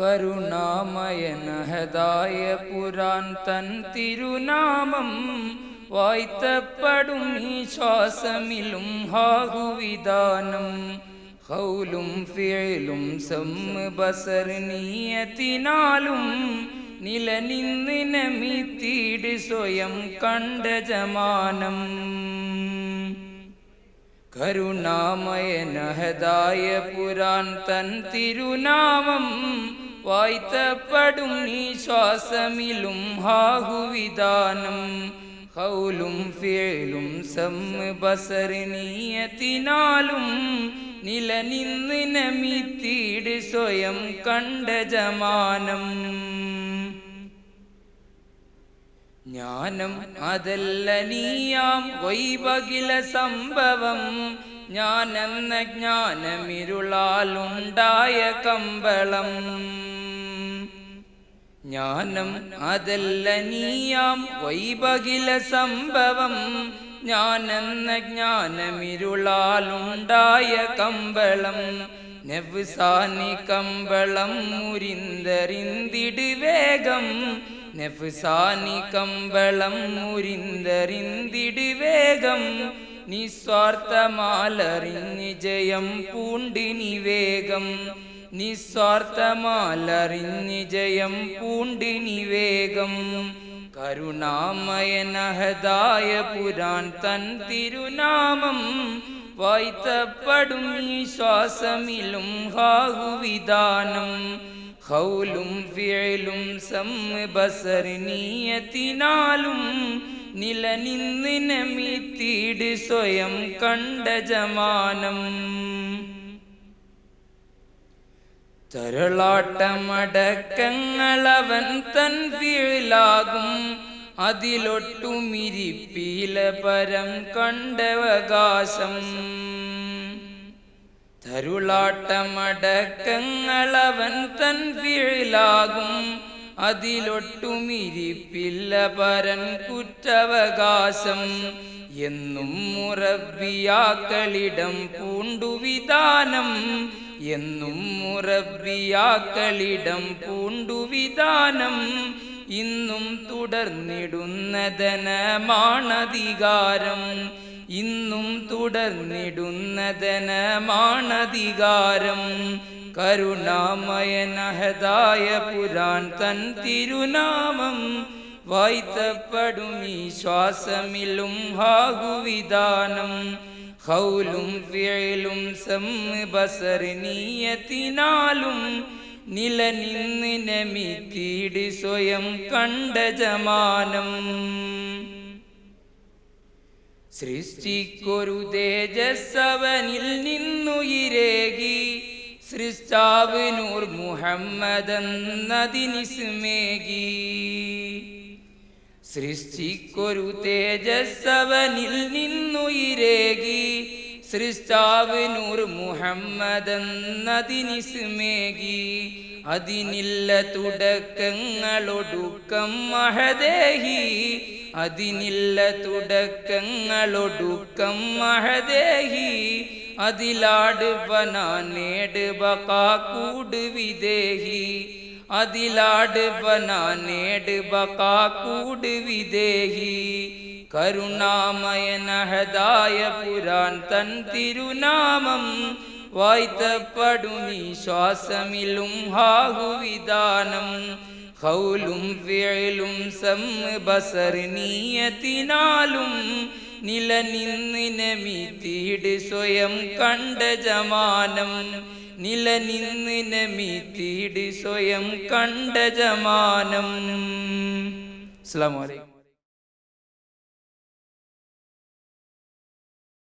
കരുണാമയനഹദായ പുരാൻ തൻ തിരുനാമം വായ്ത്തപ്പെടും ഈ ശ്വാസമിലും ഹാഹുവിധാനം ഹൗലും ഫിഴലും സമ്മ് ബസർ നീയത്തിനാലും നിലനിന്ന് സ്വയം കണ്ട ജമാനം. കരുണാമയനഹദായ പുരാൻ തൻ തിരുനാമം വായ്ത്തപ്പെടും നീ ശ്വാസമിലും ഹാഹുവിധാനം. ഹൗലും ഫേലും സമ്മ് ബസറിനീയത്തിനാലും നിലനിന്ന് നമിത്തീട് സ്വയം കണ്ട ജമാനം. ജ്ഞാനം അതല്ല നീയാം വൈവകില സംഭവം. ജ്ഞാനെന്ന ജ്ഞാനമിരുളാലുണ്ടായ കമ്പളം. ജ്ഞാനം അതല്ല നീയാം വൈബകില സംഭവം. ജ്ഞാനെന്ന ജ്ഞാനമിരുളാലുണ്ടായ കമ്പളം. നെഫ്സാനി കമ്പളം മുരിന്തറിന്തിട് വേഗം. നെഫ്സാനി കമ്പളം മുരിന്തറിന്തിട് വേഗം. നിസ്വാർത്ഥമാലറിഞ്ഞ് ജയം പൂണ്ടിനി വേഗം നിസ്വാർത്ഥമാലറിഞ്ഞ് ജയം പൂണ്ടിനി വേഗം. കരുണാമയനഹദായ പുരാൻ തൻ തിരുനാമം വായ്ത്തപ്പെടും ശ്വാസമിലും ഹാഹുവിധാനം. ഹൗലും ഫിയലും സംബസറിനീയത്തിനാലും നിലനിന്നിനമിത്തീട് സ്വയം കണ്ട ജമാനം തരളാട്ടമടക്കങ്ങളവൻ തൻ വീഴിലാകും. അതിലൊട്ടുമിരിപ്പീല പരം കണ്ടവകാശം. തരുളാട്ടമടക്കങ്ങളവൻ തൻ വീഴിലാകും. അതിലൊട്ടുമിരിപ്പില്ല പരൻ കുറ്റവകാശം. എന്നും മുറബിയാക്കളിടം പൂണ്ടുവിധാനം എന്നും മുറബിയാക്കളിടം പൂണ്ടുവിധാനം ഇന്നും തുടർന്നിടുന്നതനമാണധികാരം. ഇന്നും തുടർന്നിടുന്നതനമാണധികാരം. കരുണാമയനഹദായ പുരാൻ തൻ തിരുനാമം വായ്ത്തപ്പെടും ഈ ശ്വാസമിലും ഹാഹുവിധാനം ഹൗലും ഫിയലും സമ്മ് നില നിലനിന്ന് നമിത്തീട് സ്വയം കണ്ട ജമാനം. സൃഷ്ടിക്കൊരു തേജസ്സവനിൽ നിന്നുയിരേകി സൃഷ്ടാവ് നൂർ മുഹമ്മദെന്നതിനിസ്മേകി സൃഷ്ടിക്കൊരു തേജസ്സവനിൽ നിന്നുയിരേകി. സൃഷ്ടാവ് നൂർ മുഹമ്മദെന്നതിനിസ്മേകി. അതിനില്ല തുടക്കങ്ങളൊടുക്കം മഹദേഹി. അതിനില്ല തുടക്കങ്ങളൊടുക്കം മഹദേഹി. അതിലാടുവനാ നേടുവ കാക്കൂട് വിദേഹി അതിലാട് പനാനേട് കൂട് വിദേഹി കരുണാമയനഹദായ പുരാൻ തൻ തിരുനാമം വായ്ത്തപ്പെടും ശ്വാസമിലും ഹാഹുവിധാനം. ഹൗലും സം സമ്മ് ബസറിനീയത്തിനാലും നിലനിന്ന് നമിത്തീട് സ്വയം കണ്ട ജമാനം നിലനിന്ന് നമിത്തീട് സ്വയം കണ്ട ജമാനം. അസ്സലാമു അലൈക്കും.